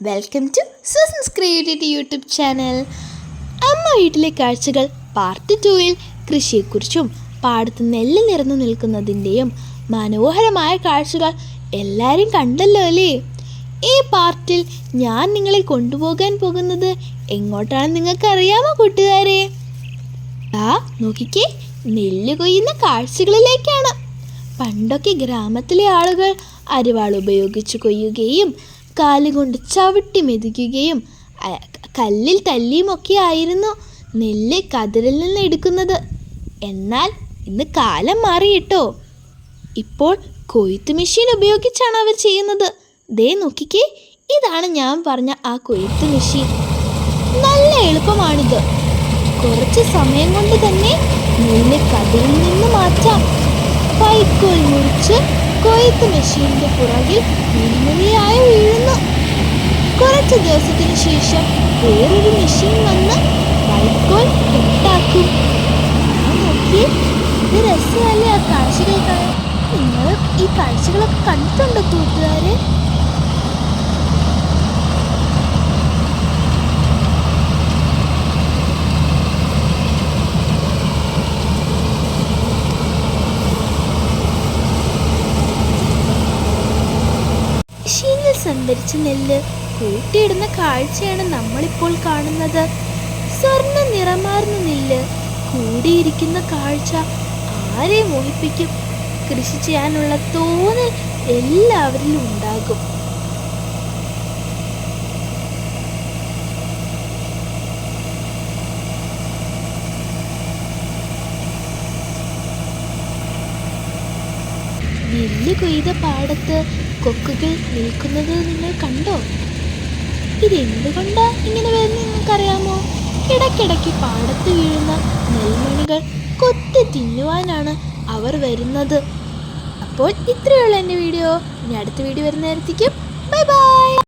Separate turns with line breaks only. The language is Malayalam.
Welcome to Susan's creativity YouTube channel അമ്മ വീട്ടിലെ കാഴ്ചകൾ പാർട്ട് ടൂവിൽ കൃഷിയെക്കുറിച്ചും പാടത്ത് നെല്ല് നിറഞ്ഞു നിൽക്കുന്നതിന്റെയും മനോഹരമായ കാഴ്ചകൾ എല്ലാവരും കണ്ടല്ലോ അല്ലേ? ഈ പാർട്ടിൽ ഞാൻ നിങ്ങളെ കൊണ്ടുപോകാൻ പോകുന്നത് എങ്ങോട്ടാണ് നിങ്ങൾക്കറിയാമോ കൂട്ടുകാരെ? ആ നോക്കിക്കേ നെല്ല് കൊയ്യുന്ന കാഴ്ചകളിലേക്കാണ്. പണ്ടൊക്കെ ഗ്രാമത്തിലെ ആളുകൾ അരിവാൾ ഉപയോഗിച്ച് കൊയ്യുകയും കാലുകൊണ്ട് ചവിട്ടി മെതിക്കുകയും കല്ലിൽ തല്ലിയുമൊക്കെ ആയിരുന്നു നെല്ല് കതിരിൽ നിന്ന് എടുക്കുന്നത്. എന്നാൽ ഇന്ന് കാലം മാറിയിട്ടോ? ഇപ്പോൾ കൊയ്ത്ത് മെഷീൻ ഉപയോഗിച്ചാണ് അവർ ചെയ്യുന്നത്. ദേ നോക്കിക്കേ ഇതാണ് ഞാൻ പറഞ്ഞ ആ കൊയ്ത്ത് മെഷീൻ. നല്ല എളുപ്പമാണിത്. കുറച്ച് സമയം കൊണ്ട് തന്നെ നെല്ല് കതിരിൽ നിന്ന് മാറ്റാം. വൈക്കോൽ മുറിച്ച് കൊയ്ത്ത് മെഷീനിന്റെ പുറകിൽ വീഴുന്നു കുറച്ച് ദിവസത്തിന് ശേഷം വേറൊരു മെഷീൻ വന്ന് വൈക്കോൽ കെട്ടാക്കും ഇത് രസമല്ലേ ആ കാഴ്ചകൾ കാണാൻ? നിങ്ങൾ ഈ കാഴ്ചകളൊക്കെ കണ്ടിട്ടുണ്ടോ കൂട്ടുകാര്? സംഭരിച്ച നെല്ല് കൂട്ടിയിടുന്ന കാഴ്ചയാണ് നമ്മളിപ്പോൾ കാണുന്നത്. സ്വർണ നിറമാർന്ന നെല്ല് കൂടിയിരിക്കുന്ന കാഴ്ച ആരെ മോഹിപ്പിക്കും? കൃഷി ചെയ്യാനുള്ള തോന്നൽ എല്ലാവരിലും ഉണ്ടാകും. നെല്ല് കൊയ്ത പാടത്ത് കൊക്കുകൾ നിൽക്കുന്നത് നിങ്ങൾ കണ്ടോ? ഇതെന്തുകൊണ്ടാ ഇങ്ങനെ വരുന്നത് നിങ്ങൾക്കറിയാമോ? ഇടയ്ക്കിടയ്ക്ക് പാടത്ത് വീഴുന്ന നെൽമണികൾ കൊത്തി തിന്നുവാനാണ് അവർ വരുന്നത്. അപ്പോൾ ഇത്രയുള്ള എന്റെ വീഡിയോ. ഇനി അടുത്ത വീഡിയോ വരുന്ന നേരത്തേക്കും. Bye bye.